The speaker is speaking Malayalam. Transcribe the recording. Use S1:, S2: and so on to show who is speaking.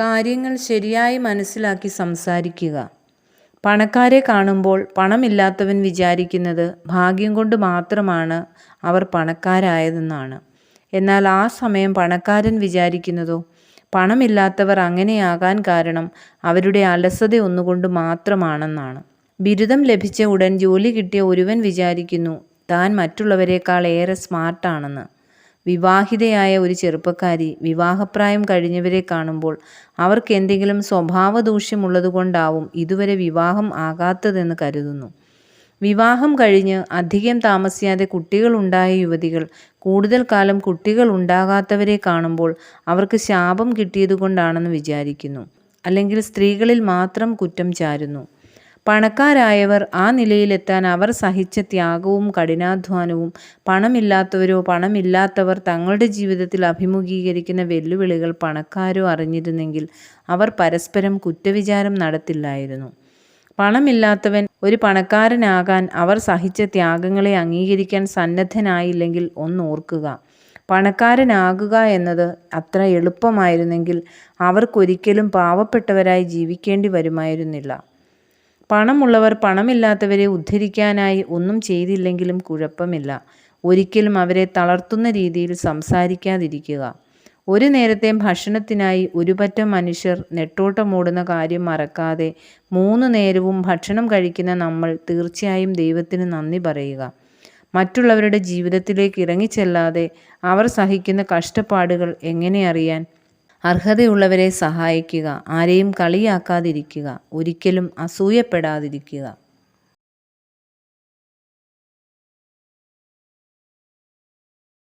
S1: കാര്യങ്ങൾ ശരിയായി മനസ്സിലാക്കി സംസാരിക്കുക. പണക്കാരെ കാണുമ്പോൾ പണമില്ലാത്തവൻ വിചാരിക്കുന്നത് ഭാഗ്യം കൊണ്ട് മാത്രമാണ് അവർ പണക്കാരായതെന്നാണ്. എന്നാൽ ആ സമയം പണക്കാരൻ വിചാരിക്കുന്നതോ പണമില്ലാത്തവർ അങ്ങനെയാകാൻ കാരണം അവരുടെ അലസത ഒന്നുകൊണ്ട് മാത്രമാണെന്നാണ്. ബിരുദം ലഭിച്ച ഉടൻ ജോലി കിട്ടിയ ഒരുവൻ വിചാരിക്കുന്നു താൻ മറ്റുള്ളവരെക്കാൾ ഏറെ സ്മാർട്ടാണെന്ന്. വിവാഹിതയായ ഒരു ചെറുപ്പക്കാരി വിവാഹപ്രായം കഴിഞ്ഞവരെ കാണുമ്പോൾ അവർക്ക് എന്തെങ്കിലും സ്വഭാവ ദൂഷ്യമുള്ളതുകൊണ്ടാവും ഇതുവരെ വിവാഹം ആകാത്തതെന്ന് കരുതുന്നു. വിവാഹം കഴിഞ്ഞ് അധികം താമസിയാതെ കുട്ടികളുണ്ടായ യുവതികൾ കൂടുതൽ കാലം കുട്ടികൾ ഉണ്ടാകാത്തവരെ കാണുമ്പോൾ അവർക്ക് ശാപം കിട്ടിയതുകൊണ്ടാണെന്ന് വിചാരിക്കുന്നു. അല്ലെങ്കിൽ സ്ത്രീകളിൽ മാത്രം കുറ്റം ചാരുന്നു. പണക്കാരായവർ ആ നിലയിലെത്താൻ അവർ സഹിച്ച ത്യാഗവും കഠിനാധ്വാനവും പണമില്ലാത്തവരോ പണമില്ലാത്തവർ തങ്ങളുടെ ജീവിതത്തിൽ അഭിമുഖീകരിക്കുന്ന വെല്ലുവിളികൾ പണക്കാരോ അറിഞ്ഞിരുന്നെങ്കിൽ അവർ പരസ്പരം കുറ്റവിചാരം നടത്തില്ലായിരുന്നു. പണമില്ലാത്തവൻ ഒരു പണക്കാരനാകാൻ അവർ സഹിച്ച ത്യാഗങ്ങളെ അംഗീകരിക്കാൻ സന്നദ്ധനായില്ലെങ്കിൽ ഒന്നോർക്കുക. പണക്കാരനാകുക എന്നത് അത്ര എളുപ്പമായിരുന്നെങ്കിൽ അവർക്കൊരിക്കലും പാവപ്പെട്ടവരായി ജീവിക്കേണ്ടി വരുമായിരുന്നില്ല. പണമുള്ളവർ പണമില്ലാത്തവരെ ഉദ്ധരിക്കാനായി ഒന്നും ചെയ്തില്ലെങ്കിലും കുഴപ്പമില്ല. ഒരിക്കലും അവരെ തളർത്തുന്ന രീതിയിൽ സംസാരിക്കാതിരിക്കുക. ഒരു നേരത്തെ ഭക്ഷണത്തിനായി ഒരുപറ്റം മനുഷ്യർ നെട്ടോട്ടമോടുന്ന കാര്യം മറക്കാതെ മൂന്ന് നേരവും ഭക്ഷണം കഴിക്കുന്ന നമ്മൾ തീർച്ചയായും ദൈവത്തിന് നന്ദി പറയുക. മറ്റുള്ളവരുടെ ജീവിതത്തിലേക്ക് ഇറങ്ങിച്ചെല്ലാതെ അവർ സഹിക്കുന്ന കഷ്ടപ്പാടുകൾ എങ്ങനെ അറിയാൻ അർഹതയുള്ളവരെ സഹായിക്കുക ആരെയും കളിയാക്കാതിരിക്കുക ഒരിക്കലും അസൂയപ്പെടാതിരിക്കുക.